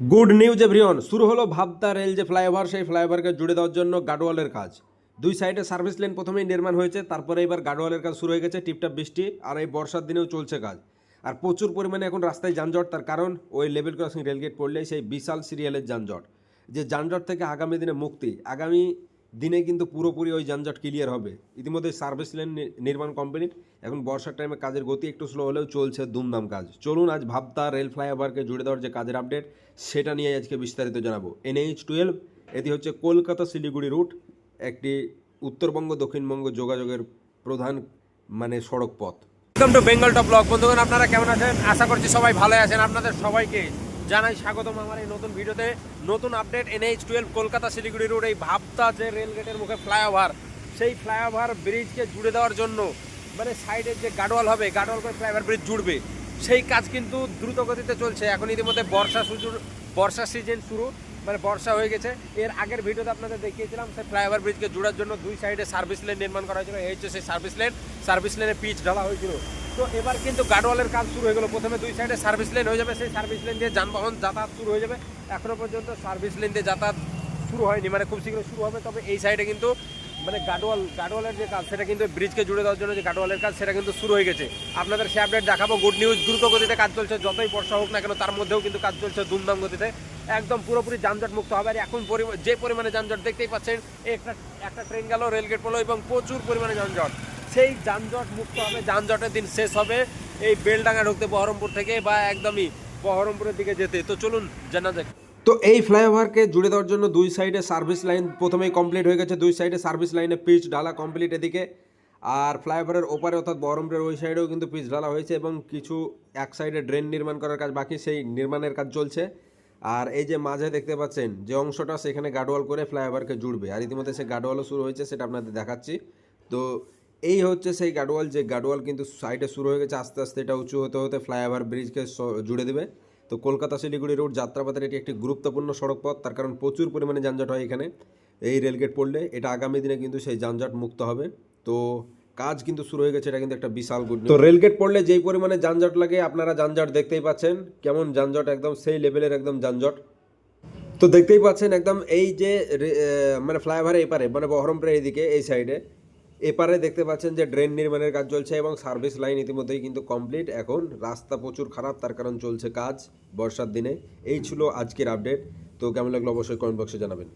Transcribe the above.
Good news everyone, শুরু হলো ভাবতা rail যে ফ্লাইওভার, সেই ফ্লাইওভারকে জুড়ে দেওয়ার জন্য গাডওয়ালের কাজ। দুই সাইডে সার্ভিস লেন প্রথমেই নির্মাণ হয়েছে, তারপরে এবার গাডওয়ালের কাজ শুরু হয়ে গেছে, টিপটাপ বৃষ্টি আর এই বর্ষার দিনেও চলছে কাজ। আর প্রচুর পরিমাণে এখন রাস্তায় যানজট, তার কারণ ওই লেভেল ক্রসিং রেলগেট পড়লে সেই বিশাল সিরিয়ালের যানজট, যে যানজট থেকে আগামী দিনে মুক্তি। আগামী দিনে কিন্তু পুরোপুরি ওই যানজট ক্লিয়ার হবে। ইতিমধ্যে সার্ভিস লেন নির্মাণ কোম্পানির এখন বর্ষার টাইমে কাজের গতি একটু স্লো হলেও চলছে দুমদাম কাজ। চলুন আজ ভাবতা রেল ফ্লাইওভারকে জুড়ে দেওয়ার যে কাজের আপডেট সেটা নিয়ে আজকে বিস্তারিত জানাব। এনএইচ টুয়েলভ এটি হচ্ছে কলকাতা শিলিগুড়ি রুট একটি উত্তরবঙ্গ, দক্ষিণবঙ্গ যোগাযোগের প্রধান মানে সড়ক পথ welcome to Bengal top blog বন্ধুগণ, আপনারা কেমন আছেন? আশা করছি সবাই ভালো আছেন। আপনাদের সবাইকে জানাই স্বাগতম আমার এই নতুন ভিডিওতে। নতুন update NH twelve Kolkata Siliguri road এই ভাবতা যে রেল গেটের মুখে ফ্লাইওভার সেই ফ্লাইওভার ব্রিজকে জুড়ে দেওয়ার জন্য মানে সাইডের যে গাডওয়াল হবে গাডওয়াল করে ফ্লাইওভার ব্রিজ জুড়বে। সেই কাজ কিন্তু দ্রুত গতিতে চলছে। এখন ইতিমধ্যে বর্ষা শুরু, বর্ষা সিজন শুরু মানে বর্ষা হয়ে গেছে। এর আগের ভিডিওতে আপনাদের দেখিয়েছিলাম, সেই ফ্লাইওভার ব্রিজকে জোড়ার জন্য দুই সাইডে সার্ভিস লেন নির্মাণ করা হয়েছিল। এই হচ্ছে সেই সার্ভিস লেন সার্ভিস লেনে পিচ ঢালা হয়েছিল। তো এবার কিন্তু গার্ডওয়ালের কাজ শুরু হয়ে গেল। প্রথমে দুই সাইডে সার্ভিস লেন হয়ে যাবে। সেই সার্ভিস লেন দিয়ে যানবাহন যাতায়াত শুরু হয়ে যাবে। এখনও পর্যন্ত সার্ভিস লেন দিয়ে যাতায়াত শুরু হয়নি মানে খুব শীঘ্র শুরু হবে। তবে এই সাইডে কিন্তু মানে গাডওয়াল গাডওয়ালের যে কাজ, সেটা কিন্তু ব্রিজকে জুড়ে দেওয়ার জন্য যে গাডওয়ালের কাজ, সেটা কিন্তু শুরু হয়ে গেছে। আপনাদের সে আপডেট দেখাবো। গুড নিউজ দ্রুত গতিতে কাজ চলছে। যতই বর্ষা হোক না কেন, তার মধ্যেও কিন্তু কাজ চলছে দুমদাম গতিতে। একদম পুরোপুরি যানজট মুক্ত হবে। আর এখন যে পরিমাণে যানজট দেখতেই পাচ্ছেন, একটা একটা ট্রেন গেল রেলগেট পড়ল এবং প্রচুর পরিমাণে যানজট। সেই যানজট মুক্ত হবে, যানজটের দিন শেষ হবে। এই বেলডাঙ্গা ঢুকতে বহরমপুর থেকে বা একদমই বহরমপুরের দিকে যেতে। তো চলুন জানা যাক। তো এই ফ্লাইওভারকে জুড়ে দেওয়ার জন্য দুই সাইডে সার্ভিস লাইন প্রথমেই কমপ্লিট হয়ে গেছে। দুই সাইডে সার্ভিস লাইনে পিচ ঢালা কমপ্লিট এদিকে। আর ফ্লাইওভারের ওপারে অর্থাৎ বহরমপুরের ওই সাইডেও কিন্তু পিচ ঢালা হয়েছে এবং কিছু এক সাইডে ড্রেন নির্মাণ করার কাজ বাকি, সেই নির্মাণের কাজ চলছে। আর এই যে মাঝে দেখতে পাচ্ছেন, যে অংশটা সেখানে গাডওয়াল করে ফ্লাইওভারকে জুড়বে। আর ইতিমধ্যে সেই গাডওয়ালও শুরু হয়েছে, সেটা আপনাদের দেখাচ্ছি। তো এই হচ্ছে সেই গাডওয়াল যে গাডওয়াল কিন্তু সাইডে শুরু হয়ে গেছে, আস্তে আস্তে এটা উঁচু হতে হতে ফ্লাইওভার ব্রিজকে জুড়ে দেবে। তো কলকাতা শিলিগুড়ি রোড যাত্রাপথের এটি একটি গুরুত্বপূর্ণ সড়ক পথ তার কারণ প্রচুর পরিমাণে যানজট হয় এখানে। এই রেলগেট পড়লে এটা আগামী দিনে কিন্তু সেই যানজট মুক্ত হবে। তো কাজ কিন্তু শুরু হয়ে গেছে, এটা কিন্তু একটা বিশাল গুড তো রেলগেট পড়লে যেই পরিমাণে যানজট লাগে, আপনারা যানজট দেখতেই পাচ্ছেন, কেমন যানজট, একদম সেই লেভেলের একদম যানজট। তো দেখতেই পাচ্ছেন, একদম এই যে মানে ফ্লাইওভারের এপারে মানে বহরমপুরের এইদিকে, এই সাইডে এপারে দেখতে পাচ্ছেন যে ড্রেন নির্মাণের কাজ চলছে এবং সার্ভিস লাইন ইতিমধ্যেই কিন্তু কমপ্লিট। এখন রাস্তা প্রচুর খারাপ, তার কারণ চলছে কাজ বর্ষার দিনে। এই ছিল আজকের আপডেট। তো কেমন লাগল অবশ্যই কমেন্ট বক্সে জানাবেন।